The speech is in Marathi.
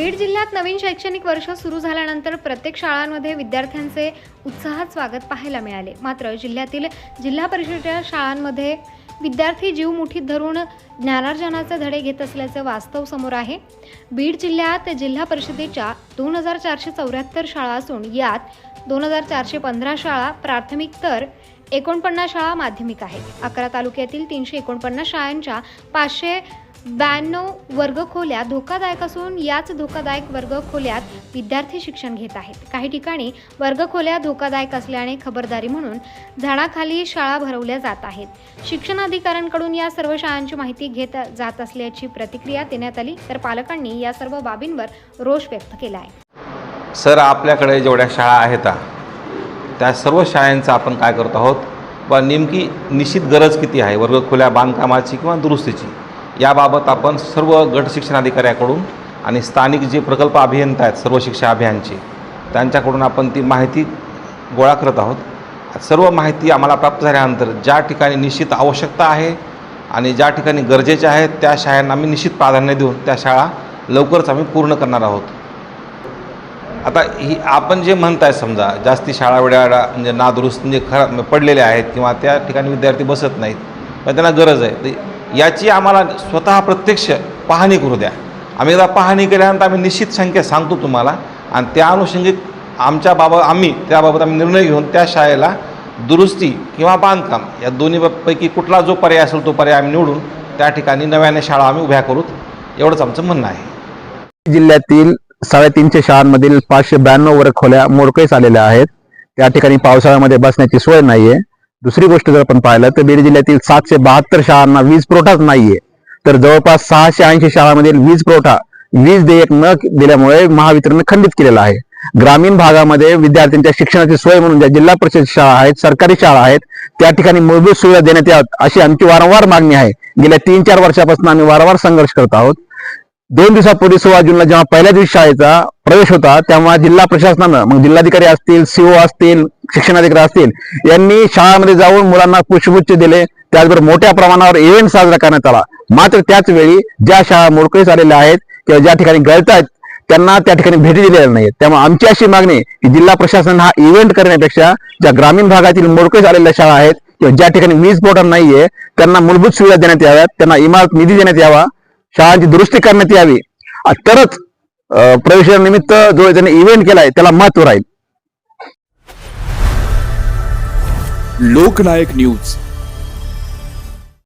बीड जिल्ह्यात नवीन शैक्षणिक वर्ष सुरू झाल्यानंतर प्रत्येक शाळांमध्ये विद्यार्थ्यांचे उत्साहात स्वागत पाहायला मिळाले. मात्र जिल्ह्यातील जिल्हा परिषदेच्या शाळांमध्ये विद्यार्थी जीव मुठीत धरून ज्ञानार्जनाचे धडे घेत असल्याचे वास्तव समोर आहे. बीड जिल्ह्यात जिल्हा परिषदेच्या दोन हजार चारशे चौऱ्याहत्तर शाळा असून यात दोन हजार चारशे पंधरा शाळा प्राथमिक तर एकोणपन्नास शाळा माध्यमिक आहेत. अकरा तालुक्यातील तीनशे एकोणपन्नास शाळांच्या पाचशे ब्याण्णव वर्गखोल्या धोकादायक असून याच धोकादायक वर्गखोल्यात विद्यार्थी शिक्षण घेत आहेत. काही ठिकाणी वर्गखोल्या धोकादायक असल्याने खबरदारी म्हणून झाडाखाली शाळा भरवल्या जात आहेत. शिक्षणाधिकाऱ्यांकडून या सर्व शाळांची माहिती घेत जात असल्याची प्रतिक्रिया देण्यात आली तर पालकांनी या सर्व बाबींवर रोष व्यक्त केला आहे सर आपल्याकडे जेवढ्या शाळा आहेत त्या सर्व शाळांचं आपण काय करत आहोत? व नेमकी निश्चित गरज किती आहे? वर्गखोल्या बांधकामाची किंवा दुरुस्तीची? याबाबत आपण सर्व गट शिक्षणाधिकाऱ्याकडून आणि स्थानिक जे प्रकल्प अभियंता आहेत सर्व शिक्षा अभियानचे त्यांच्याकडून आपण ती माहिती गोळा करत आहोत. सर्व माहिती आम्हाला प्राप्त झाल्यानंतर ज्या ठिकाणी निश्चित आवश्यकता आहे आणि ज्या ठिकाणी गरजेच्या आहेत त्या शाळांना आम्ही निश्चित प्राधान्य देऊन त्या शाळा लवकरच आम्ही पूर्ण करणार आहोत. आता ही आपण जे म्हणताय समजा जास्ती शाळा वेळा म्हणजे नादुरुस्त म्हणजे खरा पडलेल्या आहेत किंवा त्या ठिकाणी विद्यार्थी बसत नाहीत पण त्यांना गरज आहे. याची आम्हाला स्वतः प्रत्यक्ष पाहणी करू द्या. आम्ही एकदा पाहणी केल्यानंतर आम्ही निश्चित संख्या सांगतो तुम्हाला. आणि त्या अनुषंगिक आमच्या बाबत आम्ही त्याबाबत आम्ही निर्णय घेऊन त्या शाळेला दुरुस्ती किंवा बांधकाम या दोन्हीपैकी कुठला जो पर्याय असेल तो पर्याय आम्ही निवडून त्या ठिकाणी नव्याने शाळा आम्ही उभ्या करूत एवढंच आमचं म्हणणं आहे. जिल्ह्यातील साडेतीनशे शाळांमधील पाचशे ब्याण्णव वर्ग खोल्या मोडकळीस आलेल्या आहेत. त्या ठिकाणी पावसाळ्यामध्ये बसण्याची सोय नाहीये. दुसरी गोष्ट जर आपण पाहिलं तर बीड जिल्ह्यातील सातशे बहात्तर शाळांना वीज पुरवठाच नाहीये. तर जवळपास सहाशे ऐंशी शाळांमधील वीज पुरवठा वीज देयक न दिल्यामुळे महावितरणने खंडित केलेला आहे. ग्रामीण भागामध्ये विद्यार्थ्यांच्या शिक्षणाची सोय म्हणून ज्या जिल्हा परिषद शाळा आहेत सरकारी शाळा आहेत त्या ठिकाणी मूलभूत सुविधा देण्यात याव्यात अशी आमची वारंवार मागणी आहे. गेल्या तीन चार वर्षापासून आम्ही वारंवार संघर्ष करत आहोत. दोन दिवसापूर्वी सोळा जूनला जेव्हा पहिल्या दिवशी शाळेचा प्रवेश होता तेव्हा जिल्हा प्रशासनानं मग जिल्हाधिकारी असतील सीओ असतील शिक्षणाधिकारी असतील यांनी शाळांमध्ये जाऊन मुलांना पुष्पगुच्छ दिले. त्याचबरोबर मोठ्या प्रमाणावर इव्हेंट साजरा करण्यात आला. मात्र त्याच वेळी ज्या शाळा मोडकळीस आलेल्या आहेत किंवा ज्या ठिकाणी गळत आहेत त्यांना त्या ठिकाणी भेटी दिलेल्या नाहीत त्यामुळे आमची अशी मागणी की जिल्हा प्रशासन हा इव्हेंट करण्यापेक्षा ज्या ग्रामीण भागातील मोडकळीस आलेल्या शाळा आहेत किंवा ज्या ठिकाणी वीज पुरवठा नाहीये त्यांना मूलभूत सुविधा देण्यात याव्यात त्यांना इमारत निधी देण्यात यावा शाळांची दुरुस्ती करण्यात यावी. तरच प्रवेशानिमित्त जो त्यांनी इव्हेंट केलाय त्याला महत्त्व राहील. लोकनायक न्यूज.